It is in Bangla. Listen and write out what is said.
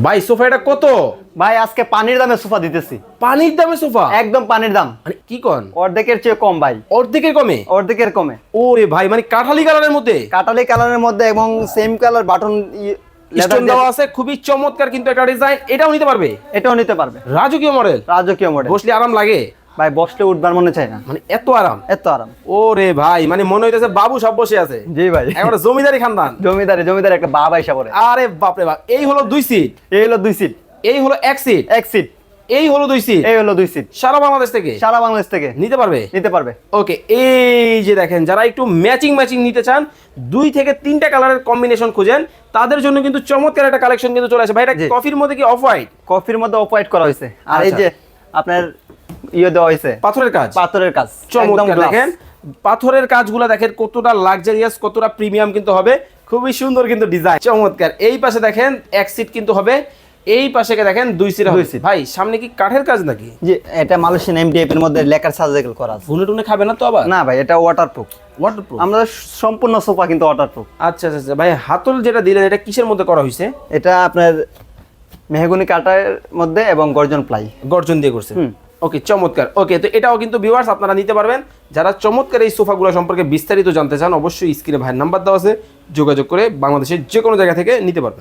ভাই সোফা এটা কত? ভাই আজকে পানির দামে সোফা দিতেছি। পানির দামে সোফা? একদম পানির দাম। মানে কি কন? অর্ধেকের চেয়ে কম ভাই। অর্ধেকের কমে? অর্ধেকের কমে। ওরে ভাই মানে কাঠালি কালারের মধ্যে? কাঠালি কালারের মধ্যে এবং সেম কালার বাটন স্টোন দেওয়া আছে খুবই চমৎকার কিন্তু একটা ডিজাইন এটাও নিতে পারবে? এটাও নিতে পারবে। রাজকীয় মডেল রাজকীয় মডেল বসলে আরাম লাগে। ভাই বসলে উঠবার মনে চায় না। মানে এত আরাম। এত আরাম। ওরে ভাই মানে মনে হইতেছে বাবু সব বসে আছে। জি ভাই। একেবারে জমিদারি খানদান। জমিদারে জমিদারে একটা বাবা হিসাব করে আরে বাপরে বাপ এই হলো দুই সিট এই হলো দুই সিট এই হলো এক সিট এক সিট এই হলো দুই সিট এই হলো দুই সিট সারা বাংলাদেশ থেকে? সারা বাংলাদেশ থেকে। নিতে পারবে? নিতে পারবে। ওকে এই যে দেখেন যারা একটু ম্যাচিং ম্যাচিং নিতে চান দুই থেকে তিনটা কালারের কম্বিনেশন খুঁজেন। তাদের জন্য কিন্তু চমৎকার একটা কালেকশন কিন্তু চলে আসে। ভাই এটা কফির মধ্যে কি অফ হোয়াইট কফির মধ্যে অফ হোয়াইট করা হয়েছে। আর এই আচ্ছা। যে আপনার ইয়ে দেওয়া হয়েছে। পাথরের কাজ। পাথরের কাজ। একদম চমৎকার দেখেন পাথরের কাজগুলো দেখেন কতটা লাক্সারিয়াস কতটা প্রিমিয়াম কিন্তু হবে। খুবই সুন্দর কিন্তু ডিজাইন চমৎকার। এই পাশে দেখেন এক সিট কিন্তু হবে। এই পাশে দেখেন দুই সিট দুই seat। ভাই সামনে কি কাঠের কাজ নাকি? যে এটা মালয়েশিয়ান এমডিএফ এর মধ্যে লেকার সার্জিক্যাল করা আছে। ভুনে টুনে খাবে না তো আবার? না ভাই এটা ওয়াটারপ্রুফ ওয়াটারপ্রুফ আমরা সম্পূর্ণ সোফা কিন্তু ওয়াটারপ্রুফ আচ্ছা আচ্ছা আচ্ছা। ভাই হাতল যেটা দিলেন এটা কিসের মধ্যে করা হয়েছে? এটা আপনার মেহগুনি কাটার মধ্যে এবং গর্জন প্লাই। গর্জন দিয়ে করছে। ওকে, চমৎকার। ওকে, তো এটাও কিন্তু ভিউয়ার্স আপনারা নিতে পারবেন। যারা চমৎকার এই সোফাগুলো সম্পর্কে বিস্তারিত জানতে চান, অবশ্যই স্ক্রিনে ভাইয়ের নাম্বার দেওয়া আছে। যোগাযোগ করে বাংলাদেশের যে কোনো জায়গা থেকে নিতে পারবেন।